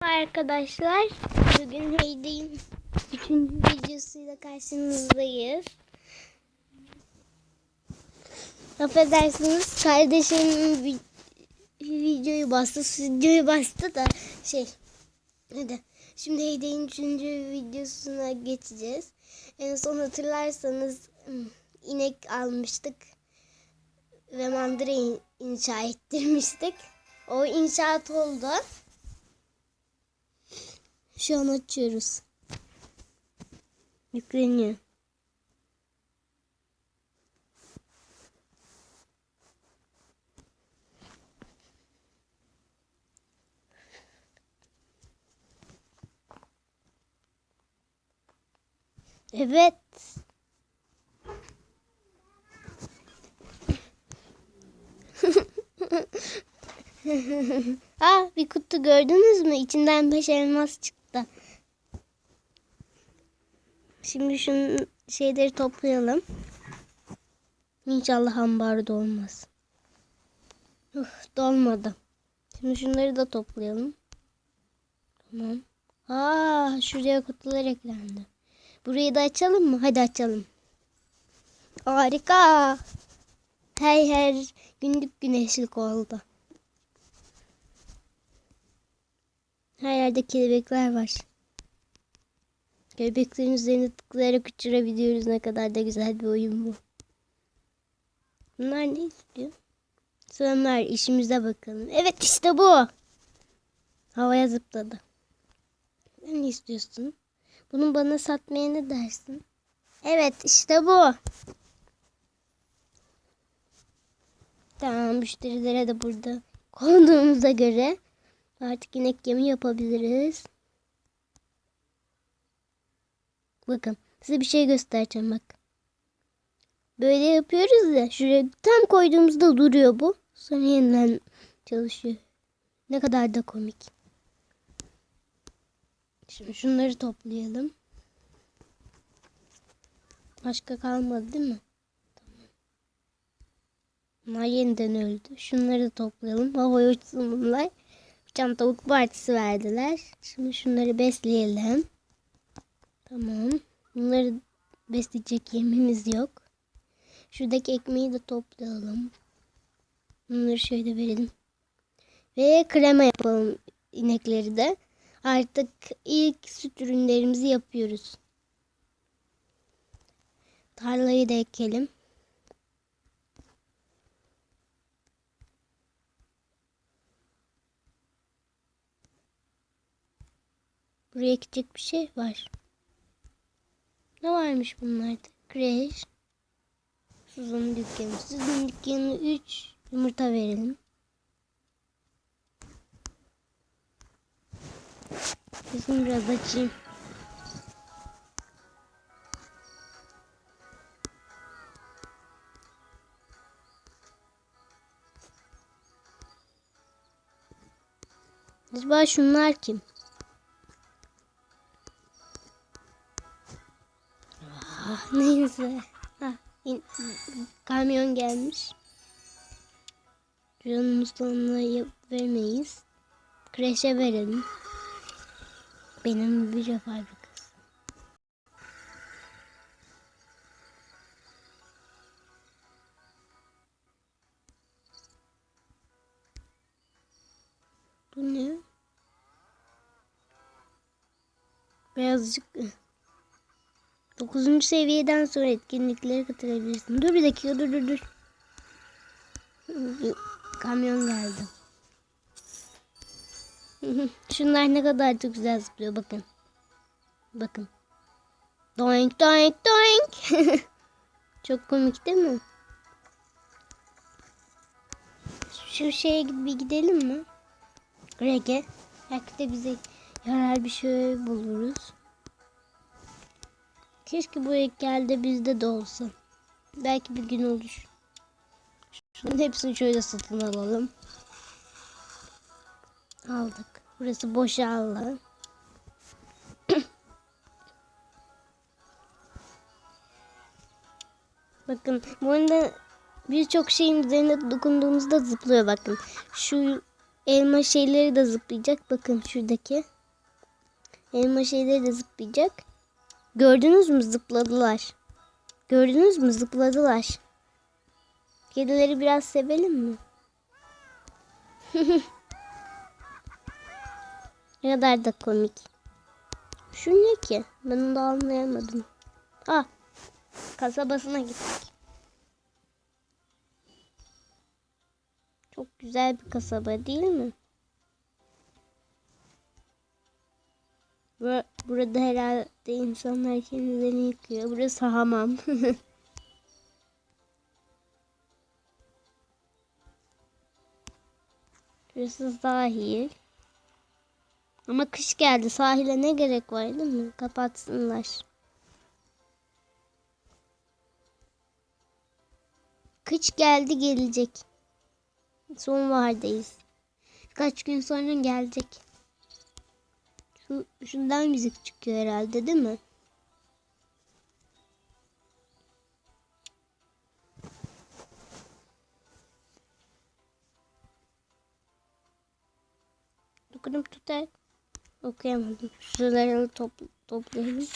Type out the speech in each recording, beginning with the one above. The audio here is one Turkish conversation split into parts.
arkadaşlar. Bugün Heydi'nin 3. videosuyla karşınızdayız. Affedersiniz kardeşim vi- videoyu bastı, videoyu bastı da şey. Hadi. Şimdi Heydi'nin 3. videosuna geçeceğiz. En son hatırlarsanız hmm, inek almıştık ve mandıra in- inşa ettirmiştik. O inşaat oldu. Şu an açıyoruz. Yükleniyor. Evet. Aa bir kutu gördünüz mü? İçinden beş elmas çıktı. Şimdi şu şeyleri toplayalım. İnşallah ambarda olmaz. Uf, dolmadı. Şimdi şunları da toplayalım. Tamam. Aa, şuraya kutular eklendi. Burayı da açalım mı? Hadi açalım. Harika. Her her günlük güneşlik oldu. Her yerde kelebekler var. Kelebeklerin üzerine tıklayarak uçurabiliyoruz. Ne kadar da güzel bir oyun bu. Bunlar ne istiyor? Sonlar işimize bakalım. Evet işte bu. Havaya zıpladı. Ne istiyorsun? Bunu bana satmaya ne dersin? Evet işte bu. Tamam müşterilere de burada konduğumuza göre artık inek yemi yapabiliriz. Bakın size bir şey göstereceğim bak. Böyle yapıyoruz ya şuraya tam koyduğumuzda duruyor bu. Sonra yeniden çalışıyor. Ne kadar da komik. Şimdi şunları toplayalım. Başka kalmadı değil mi? Tamam. Bunlar yeniden öldü. Şunları da toplayalım. Havaya uçsun bunlar. Uçan tavuk partisi verdiler. Şimdi şunları besleyelim. Tamam. Bunları besleyecek yemimiz yok. Şuradaki ekmeği de toplayalım. Bunları şöyle verelim. Ve krema yapalım inekleri de. Artık ilk süt ürünlerimizi yapıyoruz. Tarlayı da ekelim. Buraya ekecek bir şey var. Ne varmış bunlarda? Kreş. Suzan'ın dükkanı. Suzan'ın dükkanı 3 yumurta verelim. Gözümü biraz açayım. Acaba şunlar kim? Ah, neyse. Ah, in- kamyon gelmiş. Şuranın musluğunu vermeyiz. Kreşe verelim. Benim bir fabrikası. Bu ne? Birazcık 9. seviyeden sonra etkinliklere katılabilirsin. Dur bir dakika dur dur dur. Kamyon geldi. Şunlar ne kadar çok güzel zıplıyor bakın. Bakın. Doink doink doink. çok komik değil mi? Şu şeye bir gidelim mi? Reggae. Belki de bize yarar bir şey buluruz. Keşke bu heykelde bizde de olsa. Belki bir gün olur. Şunun hepsini şöyle satın alalım. Aldık. Burası boşaldı. bakın bu arada birçok şeyin üzerine dokunduğumuzda zıplıyor bakın. Şu elma şeyleri de zıplayacak. Bakın şuradaki. Elma şeyleri de zıplayacak. Gördünüz mü zıpladılar. Gördünüz mü zıpladılar. Kedileri biraz sevelim mi? ne kadar da komik. Şu ne ki? Ben onu da anlayamadım. Ah. Kasabasına gittik. Çok güzel bir kasaba değil mi? Ve burada herhalde insanlar kendilerini yıkıyor. Burası hamam. Burası sahil. Ama kış geldi. Sahile ne gerek var değil mi? Kapatsınlar. Kış geldi gelecek. Sonbahardayız. Birkaç gün sonra gelecek. Şu, şundan müzik çıkıyor herhalde değil mi? Dokunup tutar. Okuyamadım. Şuraları top, toplayalım.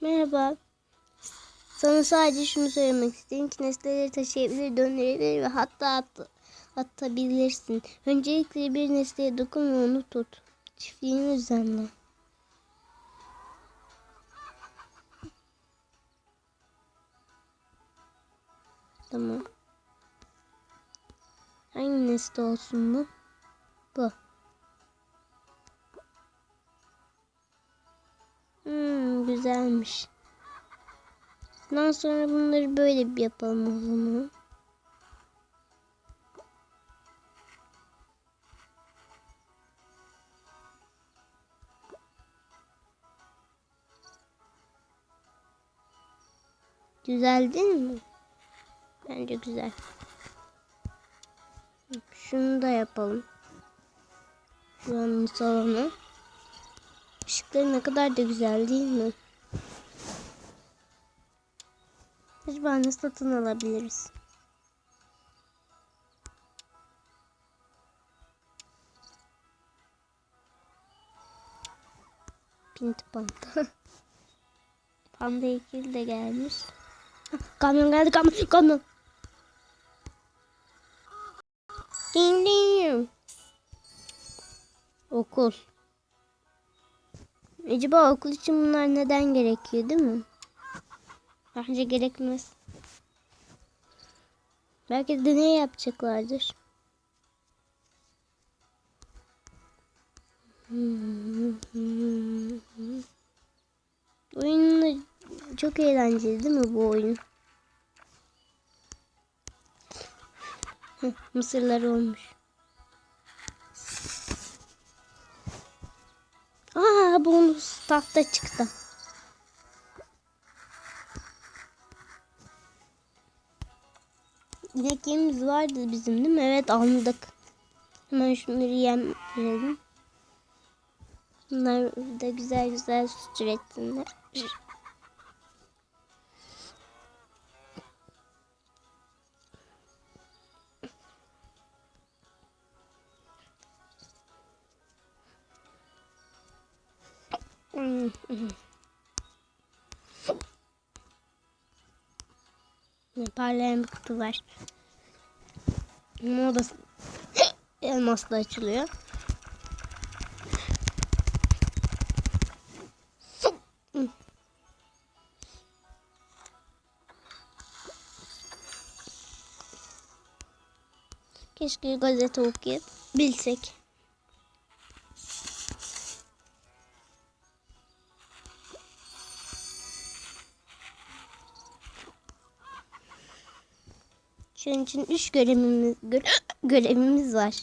Merhaba. Sana sadece şunu söylemek istedim ki nesneleri taşıyabilir, döndürebilir ve hatta at, atabilirsin. Öncelikle bir nesneye dokun ve onu tut. Çiftliğini düzenle. Tamam. Hangi nesne olsun bu? Bu. Hmm, güzelmiş. Bundan sonra bunları böyle bir yapalım o zaman. Güzel değil mi? Bence güzel. Şunu da yapalım. Şuranın salonu. Işıkları ne kadar da güzel değil mi? Acaba ne satın alabiliriz? Pinti panda. panda heykeli de gelmiş. Kamyon geldi kamyon kamyon. Ding. Okul. Acaba okul için bunlar neden gerekiyor değil mi? Bence gerekmez. Belki deney yapacaklardır. Oyun çok eğlenceli değil mi bu oyun? Mısırlar olmuş. Aa bonus tahta çıktı. İnek yemimiz vardı bizim değil mi? Evet aldık. Hemen şunları yem verelim. Bunlar da güzel güzel süt üretsinler. Parlayan bir kutu var. Bunun odası elmasla açılıyor. Keşke gazete okuyup bilsek. Şunun için üç görevimiz, göre, görevimiz var.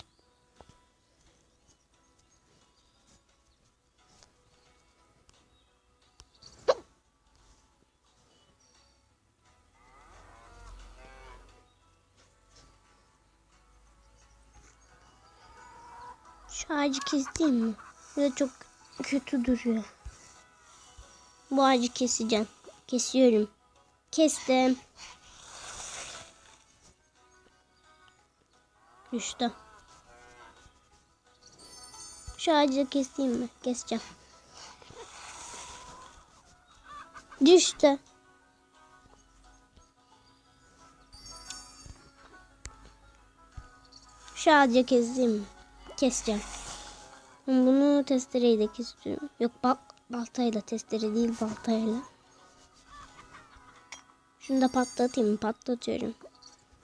Şu ağacı keseyim mi? Da çok kötü duruyor. Bu ağacı keseceğim. Kesiyorum. Kestim. Düştü. Şu ağacı keseyim mi? Keseceğim. Düştü. Şu ağacı keseyim mi? Keseceğim. Bunu testereyle kesiyorum. Yok bal baltayla testere değil baltayla. Şunu da patlatayım? Patlatıyorum.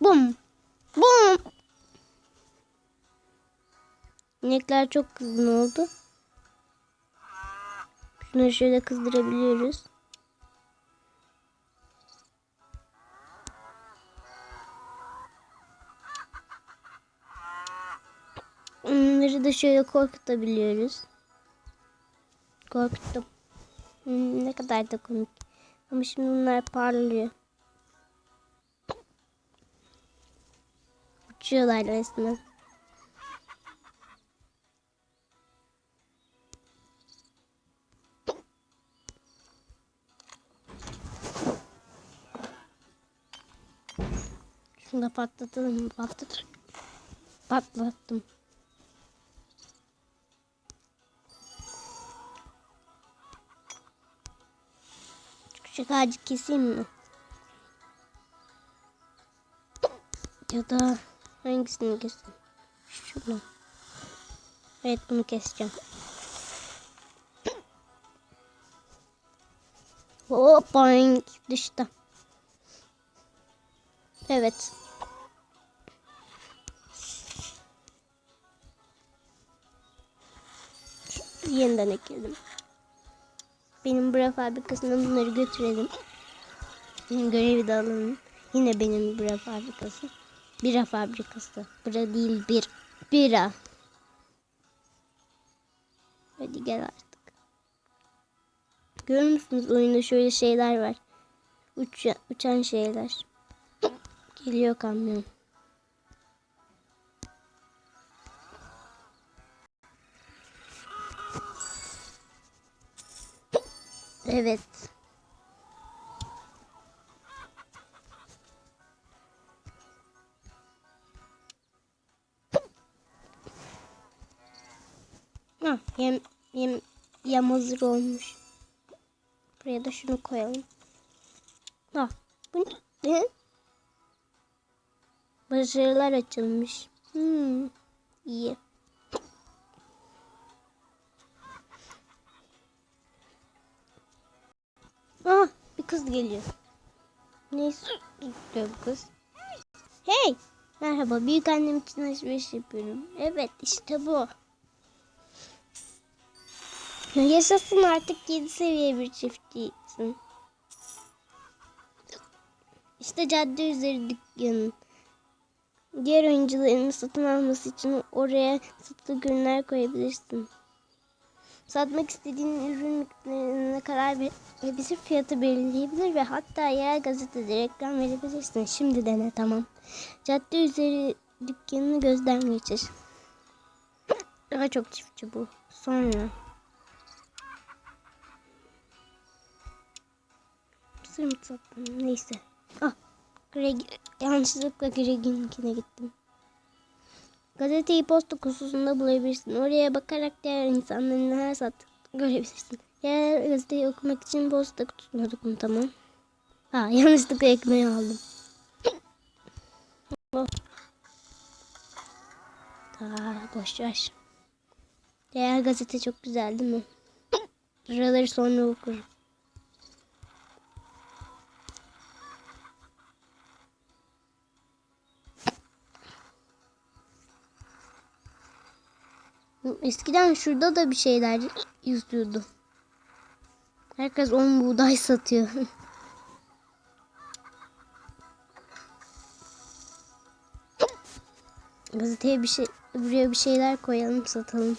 Bum. Bum. İnekler çok kızgın oldu. Şunları şöyle kızdırabiliyoruz. Onları da şöyle korkutabiliyoruz. Korkuttum. Hmm, ne kadar da komik. Ama şimdi bunlar parlıyor. Uçuyorlar resmen. Patlatalım. Patlat. Patlattım. Küçük ağacı keseyim mi? Ya da hangisini keseyim? Şunu. Evet bunu keseceğim. Hop boing düştü. Evet. Yeniden ekelim. Benim bira fabrikasına bunları götürelim. Benim görevi de alalım. Yine benim bira fabrikası. Bira fabrikası. Bira değil bir. Bira. Hadi gel artık. Görüyor musunuz oyunda şöyle şeyler var. Uça, uçan şeyler. Geliyor kamyon. Evet. Ha, yem, yem, yem hazır olmuş. Buraya da şunu koyalım. Ha, bu ne? Başarılar açılmış. Hmm, iyi. Bir kız geliyor. Neyse, diyor kız. Hey, merhaba. Büyük annem için alışveriş yapıyorum. Evet, işte bu. Yaşasın artık 7 seviye bir çiftçisin. İşte cadde üzeri dükkanın. Diğer oyuncuların satın alması için oraya satılık ürünler koyabilirsin. Satmak istediğin ürün miktarına karar verebilir, fiyatı belirleyebilir ve hatta yerel gazetede reklam verebilirsin. Şimdi dene tamam. Cadde üzeri dükkanını gözden geçir. Daha çok çiftçi bu. Sonra. Mısır mı sattım? Neyse. Ah. Greg, yanlışlıkla Greg'inkine gittim. Gazeteyi posta kutusunda bulabilirsin. Oraya bakarak diğer insanların neler sattığını görebilirsin. Eğer gazeteyi okumak için posta kutusuna dokun tamam. Ha yanlışlıkla ekmeği aldım. Aa, boş ver. Diğer gazete çok güzel değil mi? Buraları sonra okurum. Eskiden şurada da bir şeyler yazıyordu. Herkes on buğday satıyor. Gazeteye bir şey buraya bir şeyler koyalım satalım.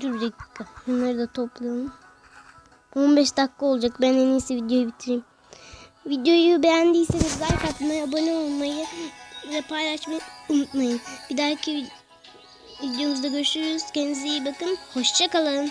Dur bir dakika. Bunları da toplayalım. 15 dakika olacak. Ben en iyisi videoyu bitireyim. Videoyu beğendiyseniz like atmayı, abone olmayı ve paylaşmayı unutmayın. Bir dahaki videomuzda görüşürüz. Kendinize iyi bakın. Hoşçakalın.